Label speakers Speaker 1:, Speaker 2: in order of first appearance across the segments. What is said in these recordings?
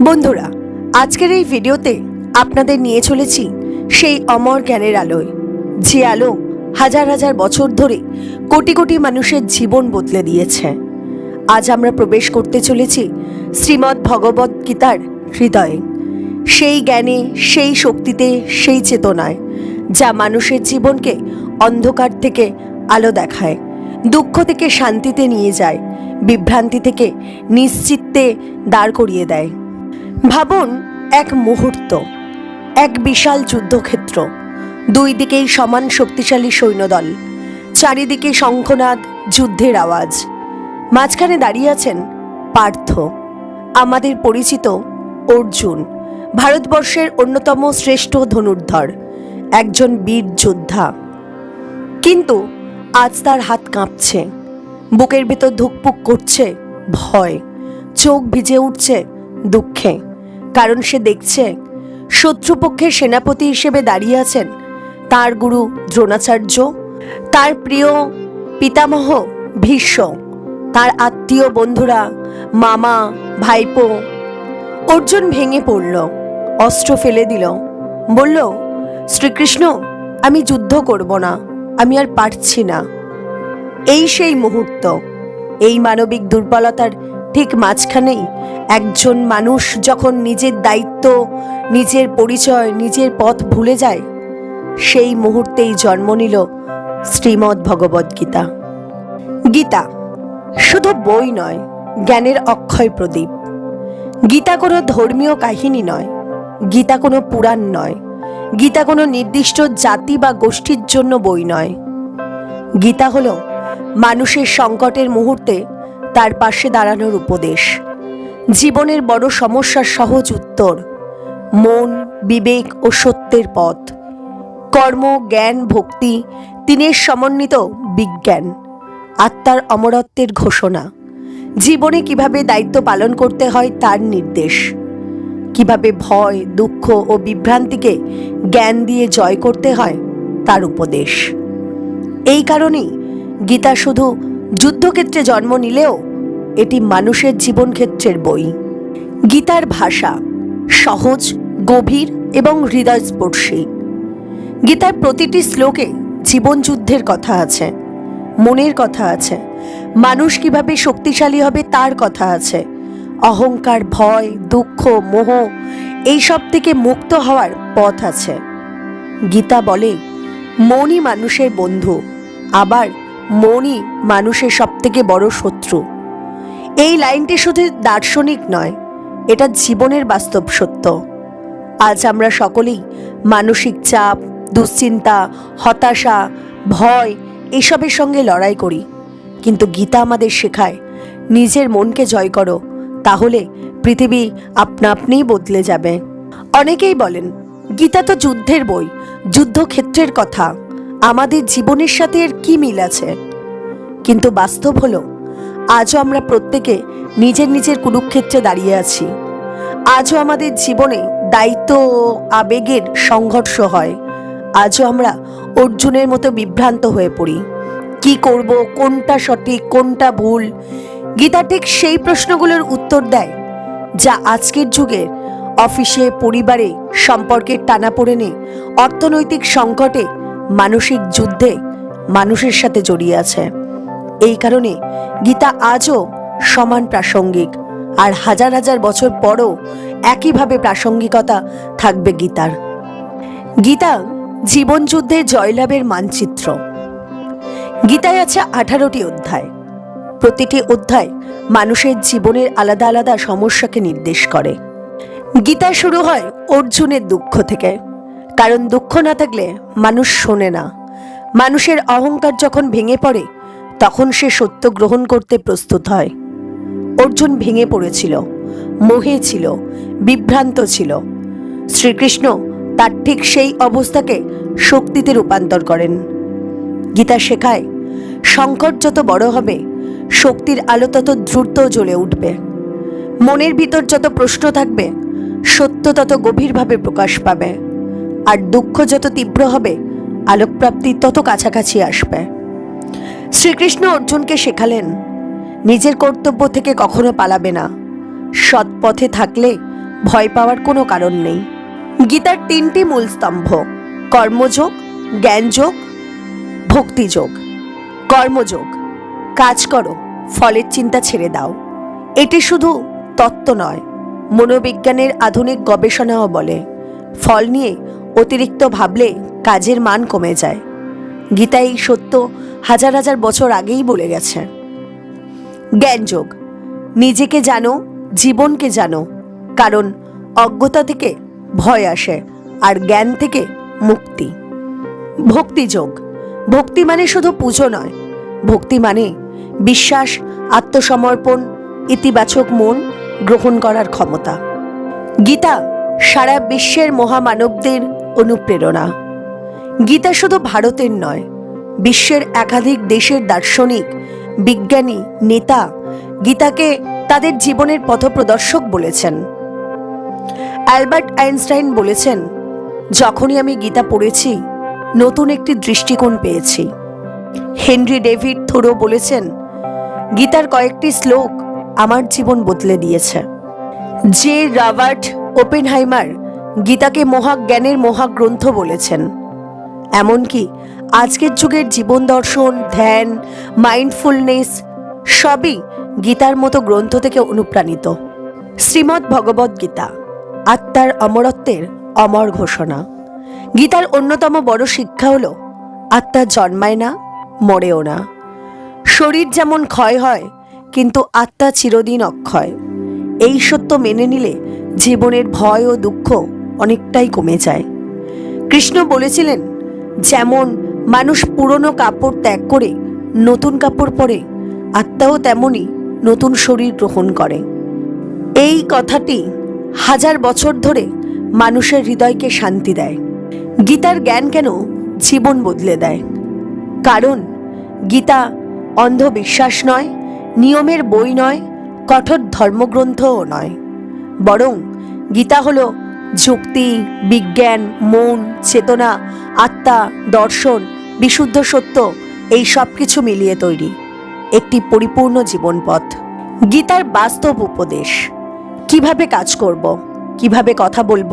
Speaker 1: বন্ধুরা, আজকের এই ভিডিওতে আপনাদের নিয়ে চলেছি সেই অমর জ্ঞানের আলোয়, যে আলো হাজার হাজার বছর ধরে কোটি কোটি মানুষের জীবন বদলে দিয়েছে। আজ আমরা প্রবেশ করতে চলেছি শ্রীমদ্ ভগবত গীতার হৃদয়ে। সেই জ্ঞানে, সেই শক্তিতে, সেই চেতনায়, যা মানুষের জীবনকে অন্ধকার থেকে আলো দেখায়, দুঃখ থেকে শান্তিতে নিয়ে যায়, বিভ্রান্তি থেকে নিশ্চিত্তে দাঁড় করিয়ে দেয়। ভাবুন, এক মুহূর্ত, এক বিশাল যুদ্ধক্ষেত্র, দুই দিকেই সমান শক্তিশালী সৈন্যদল, চারিদিকে শঙ্খনাদ, যুদ্ধের আওয়াজ। মাঝখানে দাঁড়িয়ে আছেন পার্থ, আমাদের পরিচিত অর্জুন, ভারতবর্ষের অন্যতম শ্রেষ্ঠ ধনুর্ধর, একজন বীর যোদ্ধা। কিন্তু আজ তার হাত কাঁপছে, বুকের ভেতর ধুকপুক করছে ভয়, চোখ ভিজে উঠছে দুঃখে। কারণ সে দেখছে, শত্রুপক্ষের সেনাপতি হিসেবে দাঁড়িয়ে আছেন তার গুরু দ্রোণাচার্য, তার প্রিয় পিতামহ ভীষ্ম, তার আত্মীয় বন্ধুরা, মামা, ভাইপো। অর্জুন ভেঙে পড়ল, অস্ত্র ফেলে দিল, বলল, শ্রীকৃষ্ণ, আমি যুদ্ধ করব না, আমি আর পারছি না। এই সেই মুহূর্ত, এই মানবিক দুর্বলতার ঠিক মাঝখানেই একজন মানুষ যখন নিজের দায়িত্ব, নিজের পরিচয়, নিজের পথ ভুলে যায়, সেই মুহূর্তেই জন্ম নিল শ্রীমদ্ ভগবদ গীতা। গীতা শুধু বই নয়, জ্ঞানের অক্ষয় প্রদীপ। গীতা কোনো ধর্মীয় কাহিনী নয়, গীতা কোনো পুরাণ নয়, গীতা কোনো নির্দিষ্ট জাতি বা গোষ্ঠীর জন্য বই নয়। গীতা হলো মানুষের সংকটের মুহূর্তে তার পাশে দাঁড়ানোর উপদেশ। জীবনের বড় সমস্যার সহজ উত্তর, মন, বিবেক ও সত্যের পথ। কর্ম, জ্ঞান, ভক্তি তিনের সমন্বিত বিজ্ঞান, আত্মার অমরত্বের ঘোষণা। জীবনে কীভাবে দায়িত্ব পালন করতে হয় তার নির্দেশ। কীভাবে ভয়, দুঃখ ও বিভ্রান্তিকে জ্ঞান দিয়ে জয় করতে হয় তার উপদেশ। এই কারণেই গীতা শুধু যুদ্ধক্ষেত্রে জন্ম নিলেও এটি মানুষের জীবনক্ষেত্রের বই। গীতার ভাষা সহজ, গভীর এবং হৃদয়স্পর্শী। গীতার প্রতিটি শ্লোকে জীবনযুদ্ধের কথা আছে, মনের কথা আছে, মানুষ কীভাবে শক্তিশালী হবে তার কথা আছে, অহংকার, ভয়, দুঃখ, মোহ, এইসব থেকে মুক্ত হওয়ার পথ আছে। গীতা বলে, মনই মানুষের বন্ধু, আবার মনই মানুষের সবথেকে বড় শত্রু। এই লাইনটি শুধু দার্শনিক নয়, এটা জীবনের বাস্তব সত্য। আজ আমরা সকলেই মানসিক চাপ, দুশ্চিন্তা, হতাশা, ভয় এসবের সঙ্গে লড়াই করি। কিন্তু গীতা আমাদের শেখায়, নিজের মনকে জয় করো, তাহলে পৃথিবী আপনা আপনিই বদলে যাবে। অনেকেই বলেন, গীতা তো যুদ্ধের বই, যুদ্ধক্ষেত্রের কথা, আমাদের জীবনের সাথে এর কি মিল আছে? কিন্তু বাস্তব হলো আজও আমরা প্রত্যেকে নিজের নিজের কুরুক্ষেত্রে দাঁড়িয়ে আছি। আজও আমাদের জীবনে দায়িত্ব ও আবেগের সংঘর্ষ হয়। আজও আমরা অর্জুনের মতো বিভ্রান্ত হয়ে পড়ি। কি করব, কোনটা সঠিক, কোনটা ভুল? গীতা ঠিক সেই প্রশ্নগুলোর উত্তর দেয়, যা আজকের যুগের অফিসে, পরিবারে, সম্পর্কের টানাপোড়েনে, অর্থনৈতিক সংকটে মানসিক যুদ্ধে, মানুষের সাথে জড়িয়ে আছে। এই কারণে গীতা আজও সমান প্রাসঙ্গিক। আর হাজার হাজার বছর পরও একইভাবে প্রাসঙ্গিকতা থাকবে গীতার। গীতা জীবনযুদ্ধে জয়লাভের মানচিত্র। গীতায় আছে আঠারোটি অধ্যায়। প্রতিটি অধ্যায় মানুষের জীবনের আলাদা আলাদা সমস্যাকে নির্দেশ করে। গীতা শুরু হয় অর্জুনের দুঃখ থেকে। কারণ দুঃখ না থাকলে মানুষ শোনে না। মানুষের অহংকার যখন ভেঙে পড়ে তখন সে সত্য গ্রহণ করতে প্রস্তুত হয়। অর্জুন ভেঙে পড়েছিল, মোহে ছিল, বিভ্রান্ত ছিল। শ্রীকৃষ্ণ তার ঠিক সেই অবস্থাকে শক্তিতে রূপান্তর করেন। গীতা শেখায়, সংকট যত বড় হবে, শক্তির আলো তত দ্রুত জ্বলে উঠবে। মনের ভিতর যত প্রশ্ন থাকবে, সত্য তত গভীরভাবে প্রকাশ পাবে। আর দুঃখ যত তীব্র হবে, আলোকপ্রাপ্তি তত কাছাকাছি আসবে। শ্রীকৃষ্ণ অর্জুনকে শেখালেন, নিজের কর্তব্য থেকে কখনো পালাবে না। সৎ পথে থাকলে ভয় পাওয়ার কোনো কারণ নেই। গীতার তিনটি মূল স্তম্ভ, কর্মযোগ, জ্ঞানযোগ, ভক্তিযোগ। কর্মযোগ, কাজ করো, ফলের চিন্তা ছেড়ে দাও। এটি শুধু তত্ত্ব নয়, মনোবিজ্ঞানের আধুনিক গবেষণাও বলে। ফল নিয়ে অতিরিক্ত ভাবলে কাজের মান কমে যায়। গীতা এই সত্য হাজার হাজার বছর আগেই বলে গেছে। জ্ঞানযোগ, নিজেকে জানো, জীবনকে জানো, কারণ অজ্ঞতা থেকে ভয় আসে আর জ্ঞান থেকে মুক্তি। ভক্তিযোগ, ভক্তি মানে শুধু পুজো নয়, ভক্তি মানে বিশ্বাস, আত্মসমর্পণ, ইতিবাচক মন গ্রহণ করার ক্ষমতা। গীতা সারা বিশ্বের মহামানবদের অনুপ্রেরণা। গীতা শুধু ভারতের নয়, বিশ্বের একাধিক দেশের দার্শনিক, বিজ্ঞানী, নেতা গীতাকে তাদের জীবনের পথপ্রদর্শক বলেছেন। অ্যালবার্ট আইনস্টাইন বলেছেন, যখনই আমি গীতা পড়েছি, নতুন একটি দৃষ্টিকোণ পেয়েছি। হেনরি ডেভিড থোরো বলেছেন, গীতার কয়েকটি শ্লোক আমার জীবন বদলে দিয়েছে। যে রবার্ট ওপেনহাইমার গীতাকে মহাজ্ঞানের মহাগ্রন্থ বলেছেন। এমনকি আজকের যুগের জীবন দর্শন, ধ্যান মাইন্ডফুলনেস সবই গীতার মতো গ্রন্থ থেকে অনুপ্রাণিত। শ্রীমদ্ ভগবদ গীতা, আত্মার অমরত্বের অমর ঘোষণা। গীতার অন্যতম বড় শিক্ষা হল, আত্মা জন্মায় না, মরেও না। শরীর যেমন ক্ষয় হয়, কিন্তু আত্মা চিরদিন অক্ষয়। এই সত্য মেনে নিলে জীবনের ভয় ও দুঃখ অনেকটাই কমে যায়। কৃষ্ণ বলেছিলেন যেমন মানুষ পুরনো কাপড় ত্যাগ করে নতুন কাপড় পরে, আত্মাও তেমনই নতুন শরীর গ্রহণ করে। এই কথাটি হাজার বছর ধরে মানুষের হৃদয়কে শান্তি দেয়। গীতার জ্ঞান কেন জীবন বদলে দেয়? কারণ গীতা অন্ধবিশ্বাস নয়, নিয়মের বই নয়, কঠোর ধর্মগ্রন্থও নয়। বরং গীতা হলো যুক্তি, বিজ্ঞান, মন, চেতনা, আত্মা, দর্শন, বিশুদ্ধ সত্য, এই সব কিছু মিলিয়ে তৈরি একটি পরিপূর্ণ জীবন পথ গীতার বাস্তব উপদেশ, কীভাবে কাজ করব, কীভাবে কথা বলব,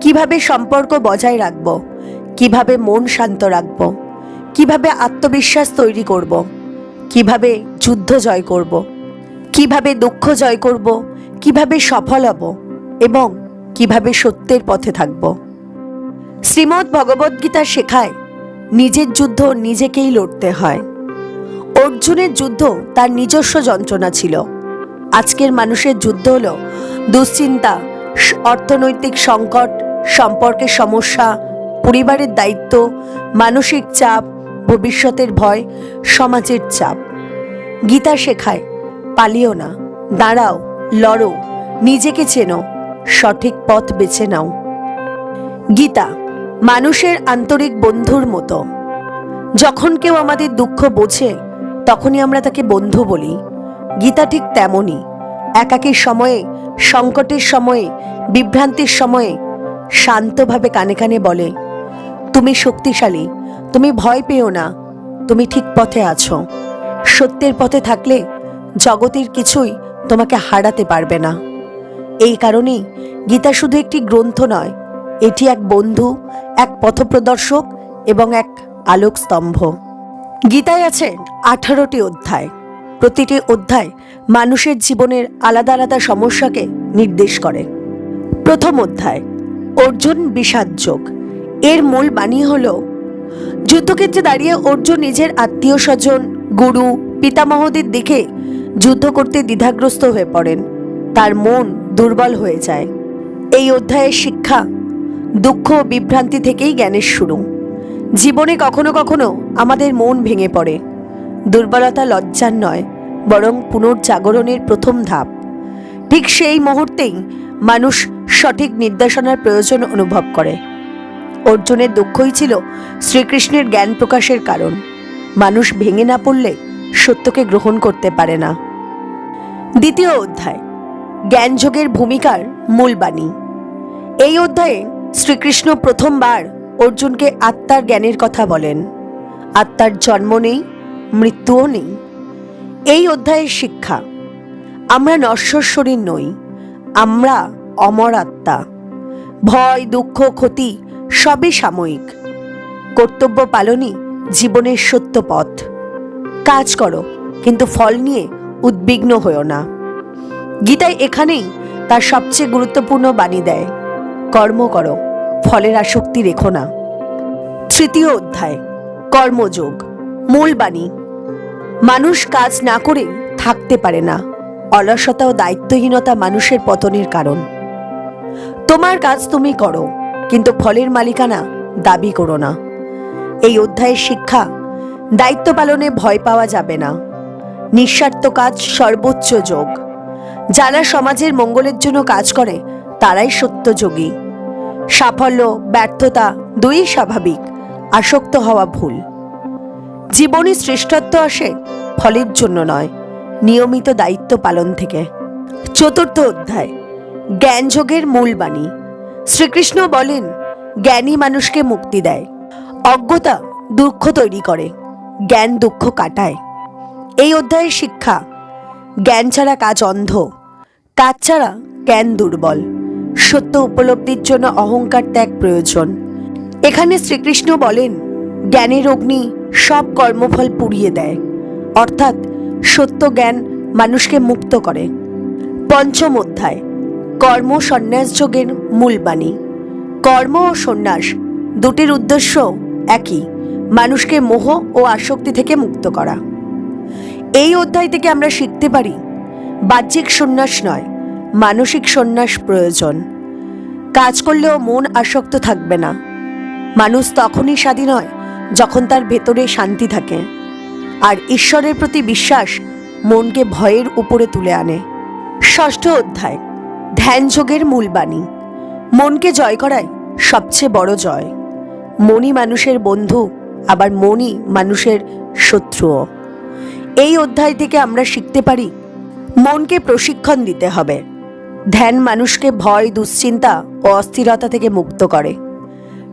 Speaker 1: কীভাবে সম্পর্ক বজায় রাখব, কীভাবে মন শান্ত রাখব, কীভাবে আত্মবিশ্বাস তৈরি করব, কীভাবে যুদ্ধ জয় করব, কীভাবে দুঃখ জয় করব, কীভাবে সফল হব এবং কীভাবে সত্যের পথে থাকব? শ্রীমদ্ ভগবদ্গীতা শেখায়, নিজের যুদ্ধ নিজেকেই লড়তে হয়। অর্জুনের যুদ্ধ তার নিজস্ব যন্ত্রণা ছিল। আজকের মানুষের যুদ্ধ হল দুশ্চিন্তা অর্থনৈতিক সংকট, সম্পর্কের সমস্যা, পরিবারের দায়িত্ব, মানসিক চাপ, ভবিষ্যতের ভয়, সমাজের চাপ। গীতা শেখায়, পালিও না, দাঁড়াও, লড়ো, নিজেকে চেনো। সঠিক পথ বেছে নাও। গীতা, মানুষের আন্তরিক বন্ধুর মতো। যখন কেউ আমাদের দুঃখ বোঝে, তখনই আমরা তাকে বন্ধু বলি। গীতা ঠিক তেমনই। একাকীর সময়ে, সংকটের সময়ে, বিভ্রান্তির সময়ে শান্তভাবে কানে কানে বলে, তুমি শক্তিশালী, তুমি ভয় পেও না, তুমি ঠিক পথে আছো। সত্যের পথে থাকলে জগতের কিছুই তোমাকে হারাতে পারবে না। এই কারণেই গীতা শুধু একটি গ্রন্থ নয়, এটি এক বন্ধু, এক পথপ্রদর্শক এবং এক আলোক স্তম্ভ গীতায় আছে আঠারোটি অধ্যায়। প্রতিটি অধ্যায় মানুষের জীবনের আলাদা আলাদা সমস্যাকে নির্দেশ করে। প্রথম অধ্যায়, অর্জুন বিষাদ যোগ। এর মূল বাণী হল, যুদ্ধক্ষেত্রে দাঁড়িয়ে অর্জুন নিজের আত্মীয় স্বজন গুরু, পিতামহদের দেখে যুদ্ধ করতে দ্বিধাগ্রস্ত হয়ে পড়েন। তার মন দুর্বল হয়ে যায়। এই অধ্যায়ের শিক্ষা দুঃখ ও বিভ্রান্তি থেকেই জ্ঞানের শুরু। জীবনে কখনো কখনো আমাদের মন ভেঙে পড়ে। দুর্বলতা লজ্জার নয়, বরং পুনর্জাগরণের প্রথম ধাপ। ঠিক সেই মুহূর্তেই মানুষ সঠিক নির্দেশনার প্রয়োজন অনুভব করে। অর্জুনের দুঃখই ছিল শ্রীকৃষ্ণের জ্ঞান প্রকাশের কারণ। মানুষ ভেঙে না পড়লে সত্যকে গ্রহণ করতে পারে না। দ্বিতীয় অধ্যায়। জ্ঞানযোগের ভূমিকার মূল বাণী। এই অধ্যায়ে শ্রীকৃষ্ণ প্রথমবার অর্জুনকে আত্মার জ্ঞানের কথা বলেন। আত্মার জন্ম নেই, মৃত্যুও নেই। এই অধ্যায়ের শিক্ষা, আমরা নশ্বর শরীর নই, আমরা অমর আত্মা। ভয়, দুঃখ, ক্ষতি সবই সাময়িক। কর্তব্য পালনই জীবনের সত্য পথ। কাজ করো, কিন্তু ফল নিয়ে উদ্বিগ্ন হও না। গীতায় এখানেই তার সবচেয়ে গুরুত্বপূর্ণ বাণী দেয়, কর্ম করো, ফলের আসক্তি রেখো না। তৃতীয় অধ্যায়, কর্মযোগ মূল বাণী। মানুষ কাজ না করে থাকতে পারে না, অলসতা ও দায়িত্বহীনতা মানুষের পতনের কারণ। তোমার কাজ তুমি করো, কিন্তু ফলের মালিকানা দাবি করো না। এই অধ্যায়ের শিক্ষা, দায়িত্ব পালনে ভয় পাওয়া যাবে না। নিঃস্বার্থ কাজ সর্বোচ্চ যোগ। যারা সমাজের মঙ্গলের জন্য কাজ করে, তারাই সত্যযোগী। সাফল্য, ব্যর্থতা দুই স্বাভাবিক, আসক্ত হওয়া ভুল। জীবনে শ্রেষ্ঠত্ব আসে ফলের জন্য নয়, নিয়মিত দায়িত্ব পালন থেকে। চতুর্থ অধ্যায় জ্ঞানযোগের মূল বাণী। শ্রীকৃষ্ণ বলেন, জ্ঞানী মানুষকে মুক্তি দেয়। অজ্ঞতা দুঃখ তৈরি করে, জ্ঞান দুঃখ কাটায়। এই অধ্যায়ের শিক্ষা, জ্ঞান ছাড়া কাজ অন্ধ কাজ ছাড়া জ্ঞান দুর্বল। সত্য উপলব্ধির জন্য অহংকার ত্যাগ প্রয়োজন। এখানে শ্রীকৃষ্ণ বলেন, জ্ঞানের অগ্নি সব কর্মফল পুড়িয়ে দেয়। অর্থাৎ সত্য জ্ঞান মানুষকে মুক্ত করে। পঞ্চম অধ্যায়, কর্ম সন্ন্যাস যোগের মূল বাণী। কর্ম ও সন্ন্যাস দুটির উদ্দেশ্য একই, মানুষকে মোহ ও আসক্তি থেকে মুক্ত করা। এই অধ্যায় থেকে আমরা শিখতে পারি বাহ্যিক সন্ন্যাস নয়, মানসিক সন্ন্যাস প্রয়োজন। কাজ করলেও মন আসক্ত থাকবে না। মানুষ তখনই স্বাধীন হয় যখন তার ভেতরে শান্তি থাকে। আর ঈশ্বরের প্রতি বিশ্বাস মনকে ভয়ের উপরে তুলে আনে। ষষ্ঠ অধ্যায়, ধ্যান যোগের মূল বাণী। মনকে জয় করায় সবচেয়ে বড় জয়। মনই মানুষের বন্ধু, আবার মনই মানুষের শত্রুও। এই অধ্যায় থেকে আমরা শিখতে পারি মনকে প্রশিক্ষণ দিতে হবে। ধ্যান মানুষকে ভয়, দুশ্চিন্তা ও অস্থিরতা থেকে মুক্ত করে।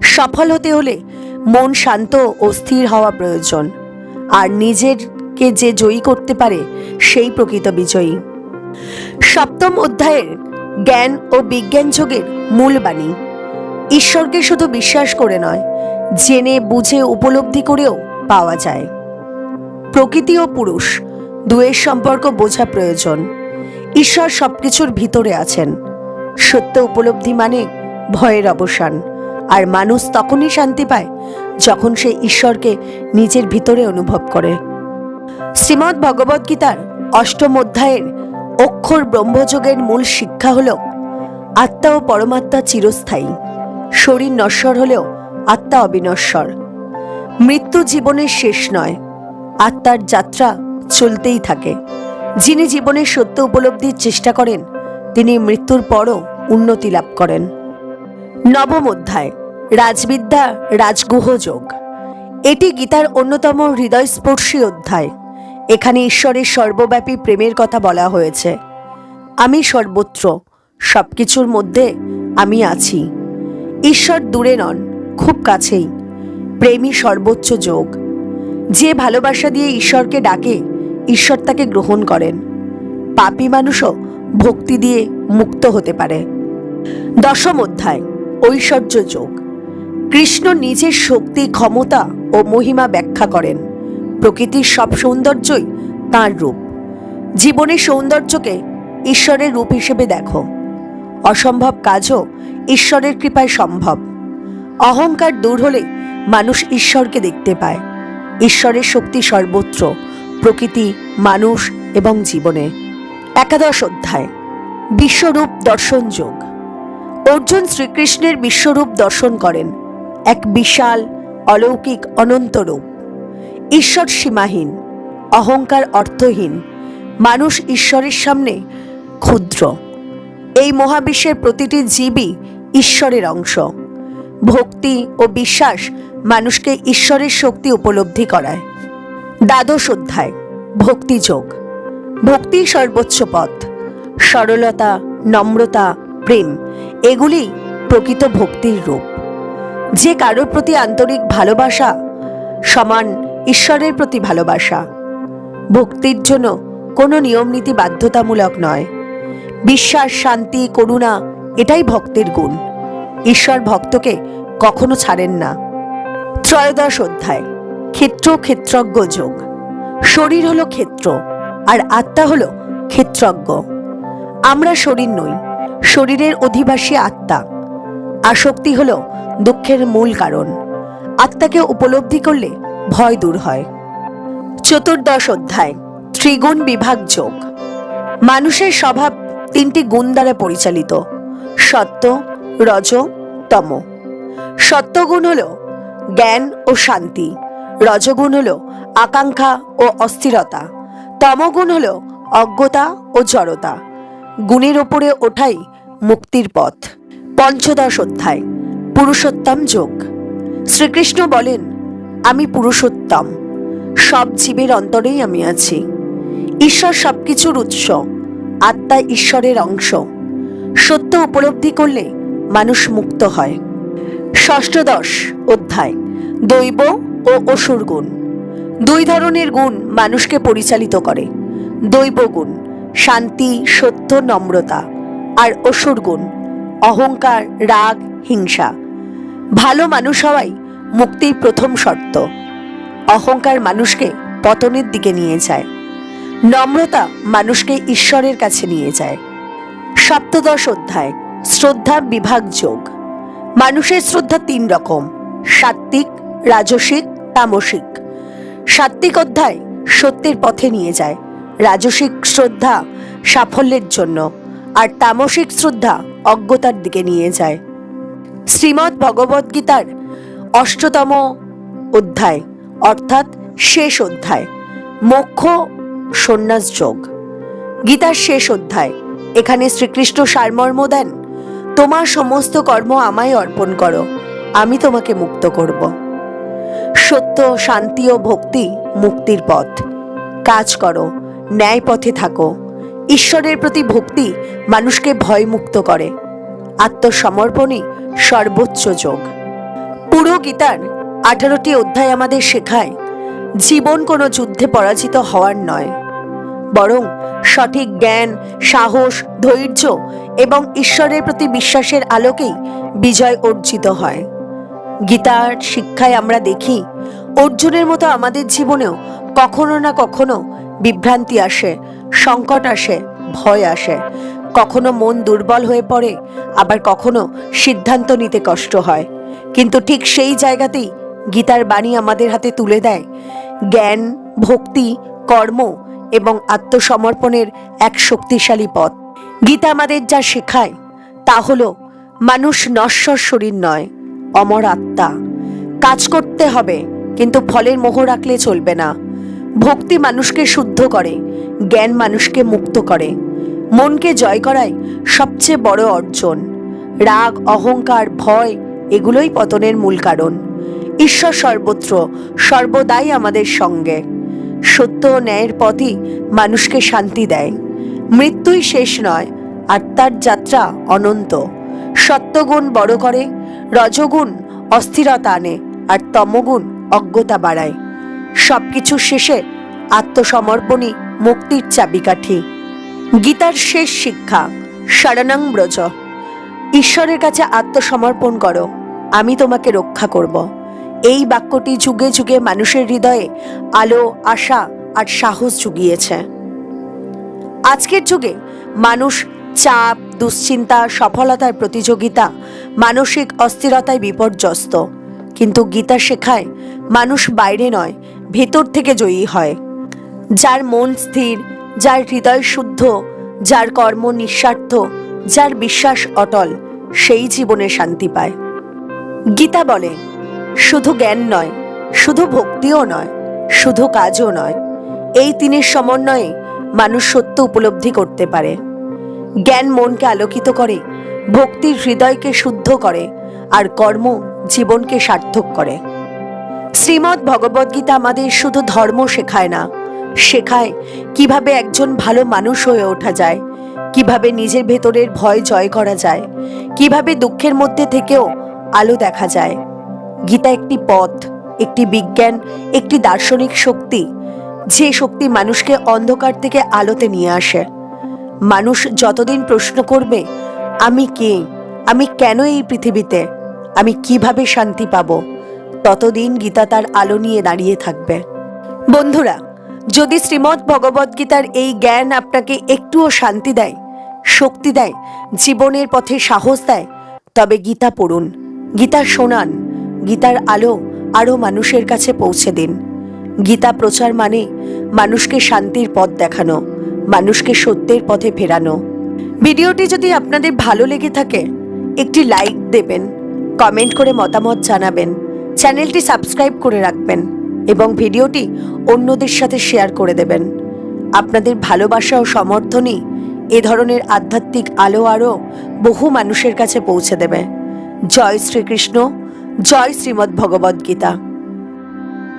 Speaker 1: সফল হতে হলে মন শান্ত ও স্থির হওয়া প্রয়োজন। আর নিজেরকে যে জয়ী করতে পারে, সেই প্রকৃত বিজয়ী। সপ্তম অধ্যায়ের জ্ঞান ও বিজ্ঞান যোগের মূল বাণী। ঈশ্বরকে শুধু বিশ্বাস করে নয়, জেনে, বুঝে, উপলব্ধি করেও পাওয়া যায়। প্রকৃতি ও পুরুষ দুয়ের সম্পর্ক বোঝা প্রয়োজন। ঈশ্বর সবকিছুর ভিতরে আছেন। সত্য উপলব্ধি মানে ভয়ের অবসান। আর মানুষ তখনই শান্তি পায় যখন সে ঈশ্বরকে নিজের ভিতরে অনুভব করে। শ্রীমদ্ ভগবদ্গীতার অষ্টম অধ্যায়ের অক্ষর ব্রহ্মযোগের মূল শিক্ষা হল, আত্মা ও পরমাত্মা চিরস্থায়ী। শরীর নশ্বর হলেও আত্মা অবিনশ্বর। মৃত্যু জীবনের শেষ নয়। আত্মার যাত্রা চলতেই থাকে। যিনি জীবনের সত্য উপলব্ধির চেষ্টা করেন, তিনি মৃত্যুর পরও উন্নতি লাভ করেন। নবম অধ্যায়, রাজবিদ্যা, রাজগুহ যোগ। এটি গীতার অন্যতম হৃদয়স্পর্শী অধ্যায়। এখানে ঈশ্বরের সর্বব্যাপী প্রেমের কথা বলা হয়েছে। আমি সর্বত্র, সবকিছুর মধ্যে আমি আছি। ঈশ্বর দূরে নন, খুব কাছেই। প্রেমই সর্বোচ্চ যোগ। যে ভালোবাসা দিয়ে ঈশ্বরকে ডাকে ঈশ্বর তাকে গ্রহণ করেন। পাপী মানুষও ভক্তি দিয়ে মুক্ত হতে পারে। দশম অধ্যায়, ঐশ্বর্য যোগ। কৃষ্ণ নিজের শক্তি, ক্ষমতা ও মহিমা ব্যাখ্যা করেন। প্রকৃতির সব সৌন্দর্যই তার রূপ। জীবনের সৌন্দর্যকে ঈশ্বরের রূপ হিসেবে দেখো। অসম্ভব কাজও ঈশ্বরের কৃপায় সম্ভব। অহংকার দূর হলে মানুষ ঈশ্বরকে দেখতে পায়। ঈশ্বরের শক্তি সর্বত্র। প্রকৃতি, মানুষ এবং জীবনে। একাদশ অধ্যায়, বিশ্বরূপ দর্শন যোগ। অর্জুন শ্রীকৃষ্ণের বিশ্বরূপ দর্শন করেন, এক বিশাল, অলৌকিক অনন্তরূপ ঈশ্বর সীমাহীন, অহংকার অর্থহীন, মানুষ ঈশ্বরের সামনে ক্ষুদ্র। এই মহাবিশ্বের প্রতিটি জীবই ঈশ্বরের অংশ। ভক্তি ও বিশ্বাস মানুষকে ঈশ্বরের শক্তি উপলব্ধি করায়। দ্বাদশ অধ্যায় ভক্তিযোগ ভক্তি সর্বোচ্চ পথ। সরলতা, নম্রতা, প্রেম এগুলি প্রকৃত ভক্তির রূপ। যে কারোর প্রতি আন্তরিক ভালোবাসা, সমান ঈশ্বরের প্রতি ভালোবাসা। ভক্তির জন্য কোনো নিয়মনীতি বাধ্যতামূলক নয়। বিশ্বাস, শান্তি, করুণা, এটাই ভক্তের গুণ। ঈশ্বর ভক্তকে কখনো ছাড়েন না। ত্রয়োদশ অধ্যায় ক্ষেত্র ক্ষেত্রজ্ঞ যোগ। শরীর হলো ক্ষেত্র, আর আত্মা হলো ক্ষেত্রজ্ঞ। আমরা শরীর নই, শরীরের অধিবাসী আত্মা। আসক্তি হল দুঃখের মূল কারণ। আত্মাকে উপলব্ধি করলে ভয় দূর হয়। চতুর্দশ অধ্যায়, ত্রিগুণ বিভাগ যোগ। মানুষের স্বভাব তিনটি গুণ দ্বারা পরিচালিত, সত্য, রজ, তম। সত্যগুণ হল জ্ঞান ও শান্তি। রজগুণ হল আকাঙ্ক্ষা ও অস্থিরতা। তমগুণ হল অজ্ঞতা ও জড়তা। গুণের ওপরে ওঠাই মুক্তির পথ। পঞ্চদশ অধ্যায়, পুরুষোত্তম যোগ। শ্রীকৃষ্ণ বলেন, আমি পুরুষোত্তম। সব জীবের অন্তরেই আমি আছি। ঈশ্বর সবকিছুর উৎস। আত্মা ঈশ্বরের অংশ। সত্য উপলব্ধি করলে মানুষ মুক্ত হয়। ষষ্ঠদশ অধ্যায়, দৈব ও অসুর গুণ দুই ধরনের গুণ মানুষকে পরিচালিত করে। দৈব গুণ, শান্তি, সত্য, নম্রতা। আর অসুর গুণ, অহংকার, রাগ, হিংসা। ভালো মানুষ হওয়াই মুক্তির প্রথম শর্ত। অহংকার মানুষকে পতনের দিকে নিয়ে যায়। নম্রতা মানুষকে ঈশ্বরের কাছে নিয়ে যায়। সপ্তদশ অধ্যায়, শ্রদ্ধা বিভাগ যোগ। মানুষের শ্রদ্ধা তিন রকম, সাত্ত্বিক, রাজসিক তামসিক সাত্ত্বিক অধ্যায় সত্যের পথে নিয়ে যায়। রাজসিক শ্রদ্ধা সাফল্যের জন্য আর তামসিক শ্রদ্ধা অজ্ঞতার দিকে নিয়ে যায়। শ্রীমদ্ ভগবদ্ গীতার অষ্টতম অধ্যায়, অর্থাৎ শেষ অধ্যায়, মোক্ষ সন্ন্যাস যোগ। গীতার শেষ অধ্যায়, এখানে শ্রীকৃষ্ণ সারমর্ম দেন, তোমার সমস্ত কর্ম আমায় অর্পণ করো, আমি তোমাকে মুক্ত করব। সত্য, শান্তি ও ভক্তি মুক্তির পথ। কাজ করো, ন্যায় পথে থাকো। ঈশ্বরের প্রতি ভক্তি মানুষকে ভয়মুক্ত করে। আত্মসমর্পণই সর্বোচ্চ যোগ। পুরো গীতার আঠারোটি অধ্যায় আমাদের শেখায়, জীবন কোনো যুদ্ধে পরাজিত হওয়ার নয়। বরং সঠিক জ্ঞান, সাহস, ধৈর্য এবং ঈশ্বরের প্রতি বিশ্বাসের আলোকেই বিজয় অর্জিত হয়। গীতার শিক্ষায় আমরা দেখি, অর্জুনের মতো আমাদের জীবনেও কখনো না কখনো বিভ্রান্তি আসে, সংকট আসে, ভয় আসে। কখনো মন দুর্বল হয়ে পড়ে, আবার কখনো সিদ্ধান্ত নিতে কষ্ট হয়। কিন্তু ঠিক সেই জায়গাতেই গীতার বাণী আমাদের হাতে তুলে দেয়। জ্ঞান, ভক্তি, কর্ম এবং আত্মসমর্পণের এক শক্তিশালী পথ। গীতা আমাদের যা শেখায়, তা হলো, মানুষ নশ্বর শরীর নয় অমর আত্মা। কাজ করতে হবে, কিন্তু ফলের মোহ রাখলে চলবে না। ভক্তি মানুষকে শুদ্ধ করে, জ্ঞান মানুষকে মুক্ত করে। মনকে জয় করাই সবচেয়ে বড় অর্জন। রাগ, অহংকার, ভয়, এগুলোই পতনের মূল কারণ। ঈশ্বর সর্বত্র, সর্বদাই আমাদের সঙ্গে। সত্য ও ন্যায়ের পথই মানুষকে শান্তি দেয়। মৃত্যুই শেষ নয়, আত্মার যাত্রা অনন্ত। সত্যগুণ বড় করে রজগুণ অস্থিরতা আনে আর তমগুণ অজ্ঞতা বাড়ায়। সবকিছুর শেষে আত্মসমর্পণই মুক্তির চাবিকাঠি। গীতার শেষ শিক্ষা, শরণং ব্রজ। ঈশ্বরের কাছে আত্মসমর্পণ করো, আমি তোমাকে রক্ষা করব। এই বাক্যটি যুগে যুগে মানুষের হৃদয়ে আলো, আশা আর সাহস জুগিয়েছে। আজকের যুগে মানুষ চাপ, দুশ্চিন্তা, সফলতার প্রতিযোগিতা, মানসিক অস্থিরতায় বিপর্যস্ত। কিন্তু গীতা শেখায়, মানুষ বাইরে নয়, ভেতর থেকে জয়ী হয়। যার মন স্থির, যার হৃদয় শুদ্ধ, যার কর্ম নিঃস্বার্থ, যার বিশ্বাস অটল, সেই জীবনে শান্তি পায়। গীতা বলে, শুধু জ্ঞান নয়, শুধু ভক্তিও নয়, শুধু কাজও নয়। এই তিনের সমন্বয়ে মানুষ সত্য উপলব্ধি করতে পারে। জ্ঞান মনকে আলোকিত করে ভক্তি হৃদয়কে শুদ্ধ করে, আর কর্ম জীবনকে সার্থক করে। শ্রীমদ্ ভগবদ্গীতা আমাদের শুধু ধর্ম শেখায় না, শেখায় কীভাবে একজন ভালো মানুষ হয়ে ওঠা যায়, কীভাবে নিজের ভেতরের ভয় জয় করা যায়, কীভাবে দুঃখের মধ্যে থেকেও আলো দেখা যায়। গীতা একটি পথ, একটি বিজ্ঞান, একটি দার্শনিক শক্তি, যে শক্তি মানুষকে অন্ধকার থেকে আলোতে নিয়ে আসে। মানুষ যতদিন প্রশ্ন করবে, আমি কে, আমি কেন এই পৃথিবীতে, আমি কীভাবে শান্তি পাব, ততদিন গীতা তার আলো নিয়ে দাঁড়িয়ে থাকবে। বন্ধুরা, যদি শ্রীমদ্ ভগবদ্গীতার এই জ্ঞান আপনাকে একটুও শান্তি দেয়, শক্তি দেয়, জীবনের পথে সাহস দেয়, তবে গীতা পড়ুন, গীতা শোনান, গীতার আলো আরও মানুষের কাছে পৌঁছে দিন। গীতা প্রচার মানে মানুষকে শান্তির পথ দেখানো। মানুষকে সত্যের পথে ফেরানো। ভিডিওটি যদি আপনাদের ভালো লেগে থাকে, একটি লাইক দেবেন কমেন্ট করে মতামত জানাবেন, চ্যানেলটি সাবস্ক্রাইব করে রাখবেন এবং ভিডিওটি অন্যদের সাথে শেয়ার করে দেবেন। আপনাদের ভালোবাসা ও সমর্থনই এ ধরনের আধ্যাত্মিক আলো আরও বহু মানুষের কাছে পৌঁছে দেবে। জয় শ্রীকৃষ্ণ, জয় শ্রীমদ্ ভগবদ্গীতা